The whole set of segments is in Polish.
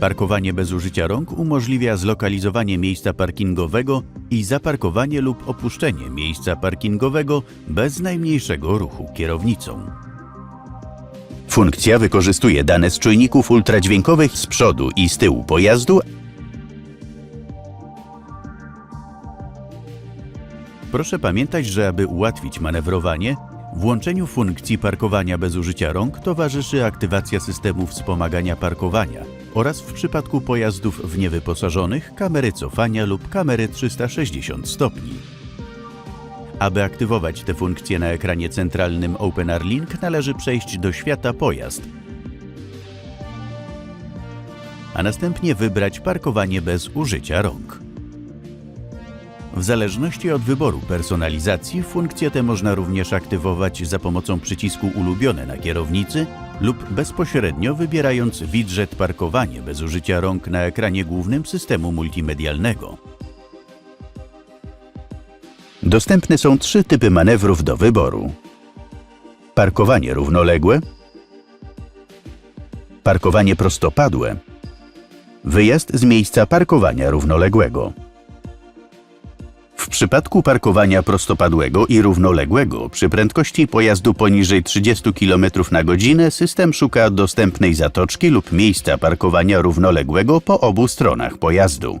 Parkowanie bez użycia rąk umożliwia zlokalizowanie miejsca parkingowego i zaparkowanie lub opuszczenie miejsca parkingowego bez najmniejszego ruchu kierownicą. Funkcja wykorzystuje dane z czujników ultradźwiękowych z przodu i z tyłu pojazdu. Proszę pamiętać, że aby ułatwić manewrowanie, włączeniu funkcji parkowania bez użycia rąk towarzyszy aktywacja systemu wspomagania parkowania oraz w przypadku pojazdów w niewyposażonych kamery cofania lub kamery 360 stopni. Aby aktywować te funkcje na ekranie centralnym OpenR Link należy przejść do świata pojazd, a następnie wybrać parkowanie bez użycia rąk. W zależności od wyboru personalizacji, funkcję tę można również aktywować za pomocą przycisku ulubione na kierownicy lub bezpośrednio wybierając widget parkowanie bez użycia rąk na ekranie głównym systemu multimedialnego. Dostępne są trzy typy manewrów do wyboru. Parkowanie równoległe, parkowanie prostopadłe, wyjazd z miejsca parkowania równoległego. Przypadku parkowania prostopadłego i równoległego przy prędkości pojazdu poniżej 30 km na godzinę system szuka dostępnej zatoczki lub miejsca parkowania równoległego po obu stronach pojazdu.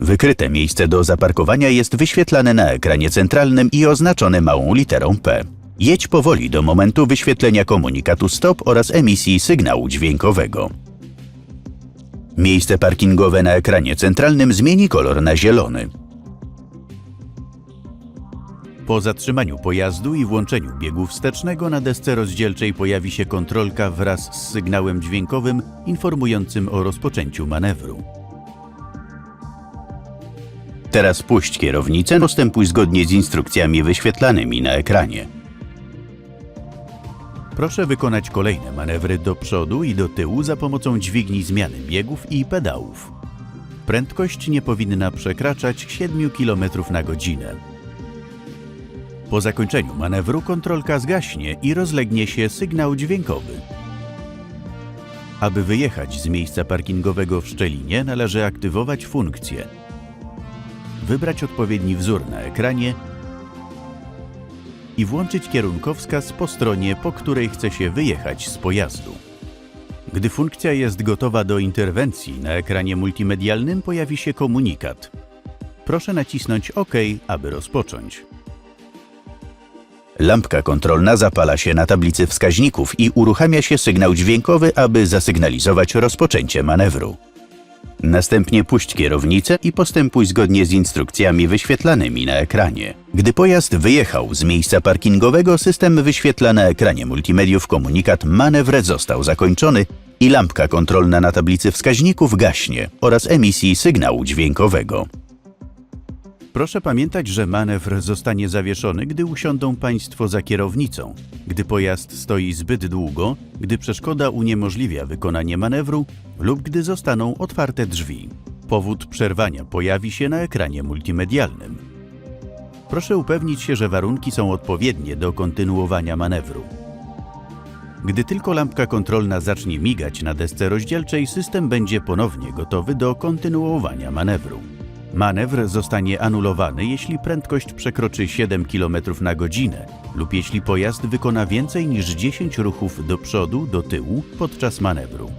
Wykryte miejsce do zaparkowania jest wyświetlane na ekranie centralnym i oznaczone małą literą P. Jedź powoli do momentu wyświetlenia komunikatu stop oraz emisji sygnału dźwiękowego. Miejsce parkingowe na ekranie centralnym zmieni kolor na zielony. Po zatrzymaniu pojazdu i włączeniu biegu wstecznego na desce rozdzielczej pojawi się kontrolka wraz z sygnałem dźwiękowym informującym o rozpoczęciu manewru. Teraz puść kierownicę, postępuj zgodnie z instrukcjami wyświetlanymi na ekranie. Proszę wykonać kolejne manewry do przodu i do tyłu za pomocą dźwigni zmiany biegów i pedałów. Prędkość nie powinna przekraczać 7 km na godzinę. Po zakończeniu manewru kontrolka zgaśnie i rozlegnie się sygnał dźwiękowy. Aby wyjechać z miejsca parkingowego w Szczelinie należy aktywować funkcję. Wybrać odpowiedni wzór na ekranie i włączyć kierunkowskaz po stronie, po której chce się wyjechać z pojazdu. Gdy funkcja jest gotowa do interwencji, na ekranie multimedialnym pojawi się komunikat. Proszę nacisnąć OK, aby rozpocząć. Lampka kontrolna zapala się na tablicy wskaźników i uruchamia się sygnał dźwiękowy, aby zasygnalizować rozpoczęcie manewru. Następnie puść kierownicę i postępuj zgodnie z instrukcjami wyświetlanymi na ekranie. Gdy pojazd wyjechał z miejsca parkingowego, system wyświetla na ekranie multimediów komunikat manewr został zakończony i lampka kontrolna na tablicy wskaźników gaśnie oraz emisji sygnału dźwiękowego. Proszę pamiętać, że manewr zostanie zawieszony, gdy usiądą Państwo za kierownicą, gdy pojazd stoi zbyt długo, gdy przeszkoda uniemożliwia wykonanie manewru lub gdy zostaną otwarte drzwi. Powód przerwania pojawi się na ekranie multimedialnym. Proszę upewnić się, że warunki są odpowiednie do kontynuowania manewru. Gdy tylko lampka kontrolna zacznie migać na desce rozdzielczej, system będzie ponownie gotowy do kontynuowania manewru. Manewr zostanie anulowany, jeśli prędkość przekroczy 7 km na godzinę lub jeśli pojazd wykona więcej niż 10 ruchów do przodu, do tyłu podczas manewru.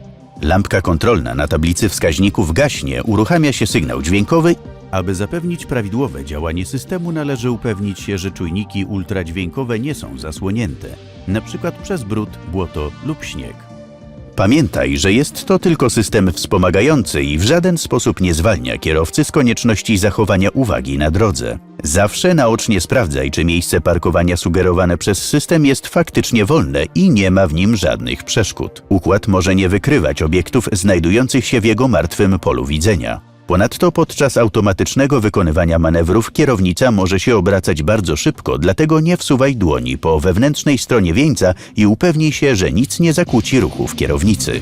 Lampka kontrolna na tablicy wskaźników gaśnie, uruchamia się sygnał dźwiękowy. Aby zapewnić prawidłowe działanie systemu, należy upewnić się, że czujniki ultradźwiękowe nie są zasłonięte, np. przez brud, błoto lub śnieg. Pamiętaj, że jest to tylko system wspomagający i w żaden sposób nie zwalnia kierowcy z konieczności zachowania uwagi na drodze. Zawsze naocznie sprawdzaj, czy miejsce parkowania sugerowane przez system jest faktycznie wolne i nie ma w nim żadnych przeszkód. Układ może nie wykrywać obiektów znajdujących się w jego martwym polu widzenia. Ponadto podczas automatycznego wykonywania manewrów kierownica może się obracać bardzo szybko, dlatego nie wsuwaj dłoni po wewnętrznej stronie wieńca i upewnij się, że nic nie zakłóci ruchów kierownicy.